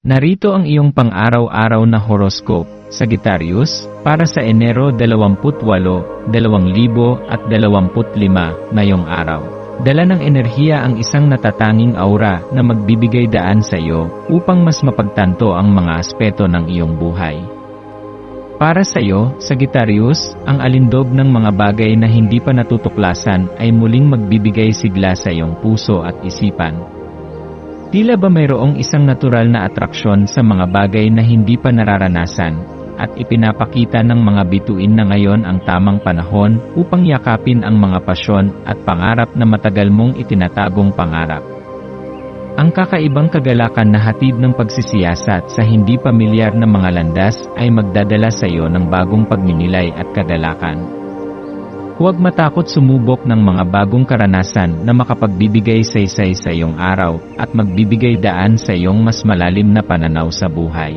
Narito ang iyong pang-araw-araw na horoscope, Sagittarius, para sa Enero 28, 2025 ngayong araw. Dala ng enerhiya ang isang natatanging aura na magbibigay daan sa iyo upang mas mapagtanto ang mga aspeto ng iyong buhay. Para sa iyo, Sagittarius, ang alindog ng mga bagay na hindi pa natutuklasan ay muling magbibigay sigla sa iyong puso at isipan. Tila ba mayroong isang natural na atraksyon sa mga bagay na hindi pa nararanasan, at ipinapakita ng mga bituin na ngayon ang tamang panahon upang yakapin ang mga pasyon at pangarap na matagal mong itinatagong pangarap. Ang kakaibang kagalakan na hatid ng pagsisiyasat sa hindi pamilyar na mga landas ay magdadala sa iyo ng bagong pagninilay at kagalakan. Huwag matakot sumubok ng mga bagong karanasan na makapagbibigay saysay sa iyong araw at magbibigay daan sa iyong mas malalim na pananaw sa buhay.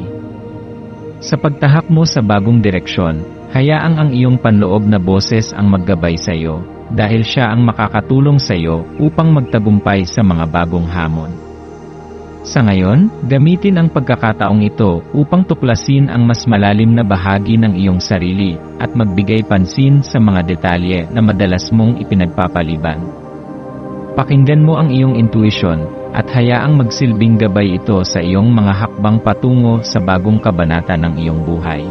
Sa pagtahak mo sa bagong direksyon, hayaang ang iyong panloob na boses ang maggabay sa iyo, dahil siya ang makakatulong sa iyo upang magtagumpay sa mga bagong hamon. Sa ngayon, gamitin ang pagkakataong ito upang tuklasin ang mas malalim na bahagi ng iyong sarili at magbigay pansin sa mga detalye na madalas mong ipinagpapaliban. Pakinggan mo ang iyong intuition at hayaang magsilbing gabay ito sa iyong mga hakbang patungo sa bagong kabanata ng iyong buhay.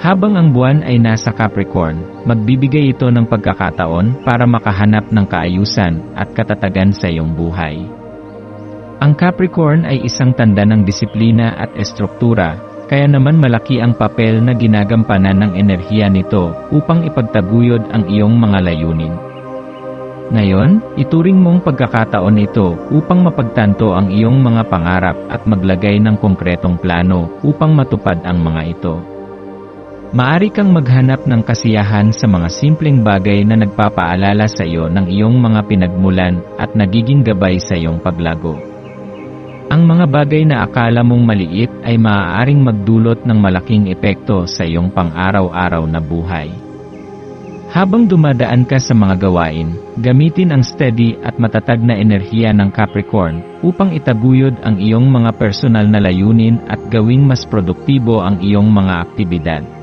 Habang ang buwan ay nasa Capricorn, magbibigay ito ng pagkakataon para makahanap ng kaayusan at katatagan sa iyong buhay. Ang Capricorn ay isang tanda ng disiplina at estruktura, kaya naman malaki ang papel na ginagampanan ng enerhiya nito upang ipagtaguyod ang iyong mga layunin. Ngayon, ituring mong pagkakataon ito upang mapagtanto ang iyong mga pangarap at maglagay ng konkretong plano upang matupad ang mga ito. Maari kang maghanap ng kasiyahan sa mga simpleng bagay na nagpapaalala sa iyo ng iyong mga pinagmulan at nagiging gabay sa iyong paglago. Ang mga bagay na akala mong maliit ay maaaring magdulot ng malaking epekto sa iyong pang-araw-araw na buhay. Habang dumadaan ka sa mga gawain, gamitin ang steady at matatag na enerhiya ng Capricorn upang itaguyod ang iyong mga personal na layunin at gawing mas produktibo ang iyong mga aktibidad.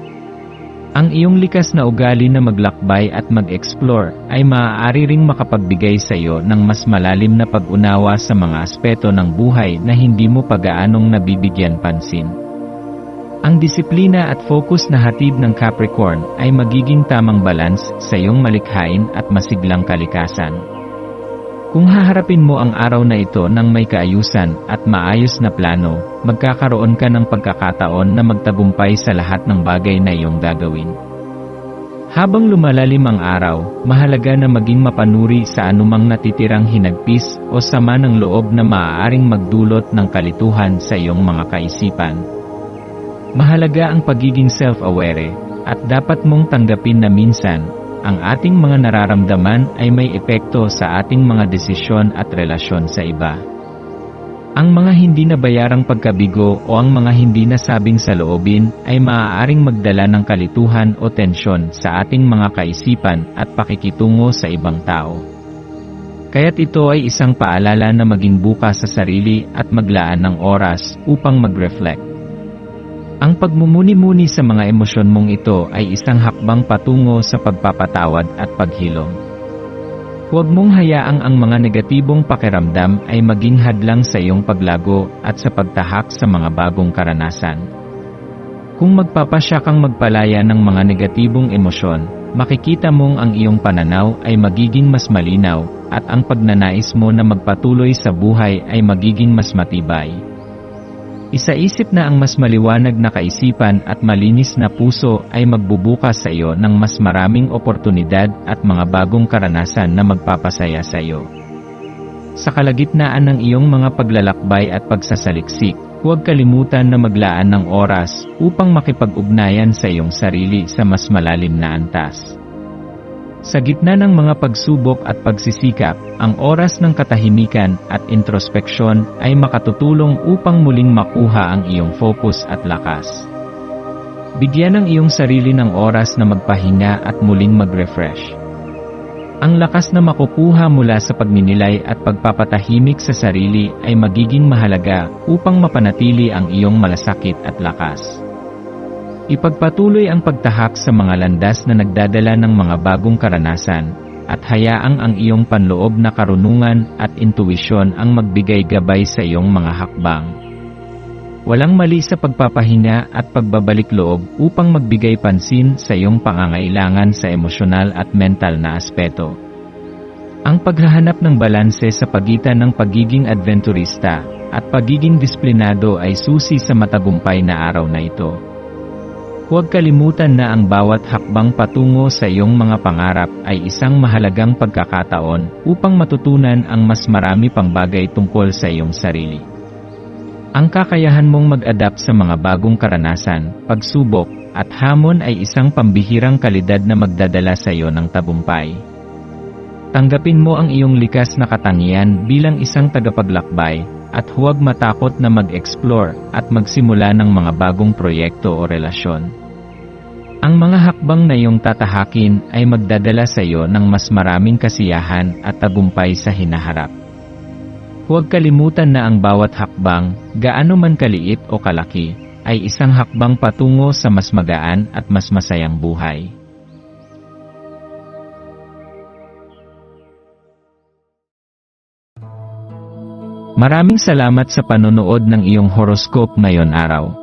Ang iyong likas na ugali na maglakbay at mag-explore ay maaari ring makapagbigay sa iyo ng mas malalim na pag-unawa sa mga aspeto ng buhay na hindi mo pagaanong nabibigyan pansin. Ang disiplina at focus na hatid ng Capricorn ay magiging tamang balance sa iyong malikhain at masiglang kalikasan. Kung haharapin mo ang araw na ito ng may kaayusan at maayos na plano, magkakaroon ka ng pagkakataon na magtagumpay sa lahat ng bagay na iyong gagawin. Habang lumalalim ang araw, mahalaga na maging mapanuri sa anumang natitirang hinagpis o sama ng loob na maaaring magdulot ng kalituhan sa iyong mga kaisipan. Mahalaga ang pagiging self-aware, at dapat mong tanggapin na minsan, ang ating mga nararamdaman ay may epekto sa ating mga desisyon at relasyon sa iba. Ang mga hindi nabayarang pagkabigo o ang mga hindi nasabing sa loobin ay maaaring magdala ng kalituhan o tensyon sa ating mga kaisipan at pakikitungo sa ibang tao. Kaya't ito ay isang paalala na maging bukas sa sarili at maglaan ng oras upang mag-reflect. Ang pagmumuni-muni sa mga emosyon mong ito ay isang hakbang patungo sa pagpapatawad at paghilom. Huwag mong hayaang ang mga negatibong pakiramdam ay maging hadlang sa iyong paglago at sa pagtahak sa mga bagong karanasan. Kung magpapasya kang magpalaya ng mga negatibong emosyon, makikita mong ang iyong pananaw ay magiging mas malinaw at ang pagnanais mo na magpatuloy sa buhay ay magiging mas matibay. Isaisip na ang mas maliwanag na kaisipan at malinis na puso ay magbubukas sa iyo ng mas maraming oportunidad at mga bagong karanasan na magpapasaya sa iyo. Sa kalagitnaan ng iyong mga paglalakbay at pagsasaliksik, huwag kalimutan na maglaan ng oras upang makipag-ugnayan sa iyong sarili sa mas malalim na antas. Sa gitna ng mga pagsubok at pagsisikap, ang oras ng katahimikan at introspeksyon ay makatutulong upang muling makuha ang iyong focus at lakas. Bigyan ang iyong sarili ng oras na magpahinga at muling mag-refresh. Ang lakas na makukuha mula sa pagninilay at pagpapatahimik sa sarili ay magiging mahalaga upang mapanatili ang iyong malasakit at lakas. Ipagpatuloy ang pagtahak sa mga landas na nagdadala ng mga bagong karanasan, at hayaang ang iyong panloob na karunungan at intuwisyon ang magbigay gabay sa iyong mga hakbang. Walang mali sa pagpapahinga at pagbabalik loob upang magbigay pansin sa iyong pangangailangan sa emosyonal at mental na aspeto. Ang paghahanap ng balanse sa pagitan ng pagiging adventurista at pagiging disiplinado ay susi sa matagumpay na araw na ito. Huwag kalimutan na ang bawat hakbang patungo sa iyong mga pangarap ay isang mahalagang pagkakataon upang matutunan ang mas marami pang bagay tungkol sa iyong sarili. Ang kakayahan mong mag-adapt sa mga bagong karanasan, pagsubok, at hamon ay isang pambihirang kalidad na magdadala sa iyo ng tabumpay. Tanggapin mo ang iyong likas na katangian bilang isang tagapaglakbay, at huwag matakot na mag-explore at magsimula ng mga bagong proyekto o relasyon. Ang mga hakbang na iyong tatahakin ay magdadala sa iyo ng mas maraming kasiyahan at tagumpay sa hinaharap. Huwag kalimutan na ang bawat hakbang, gaano man kaliit o kalaki, ay isang hakbang patungo sa mas magaan at mas masayang buhay. Maraming salamat sa panonood ng iyong horoscope ngayon araw.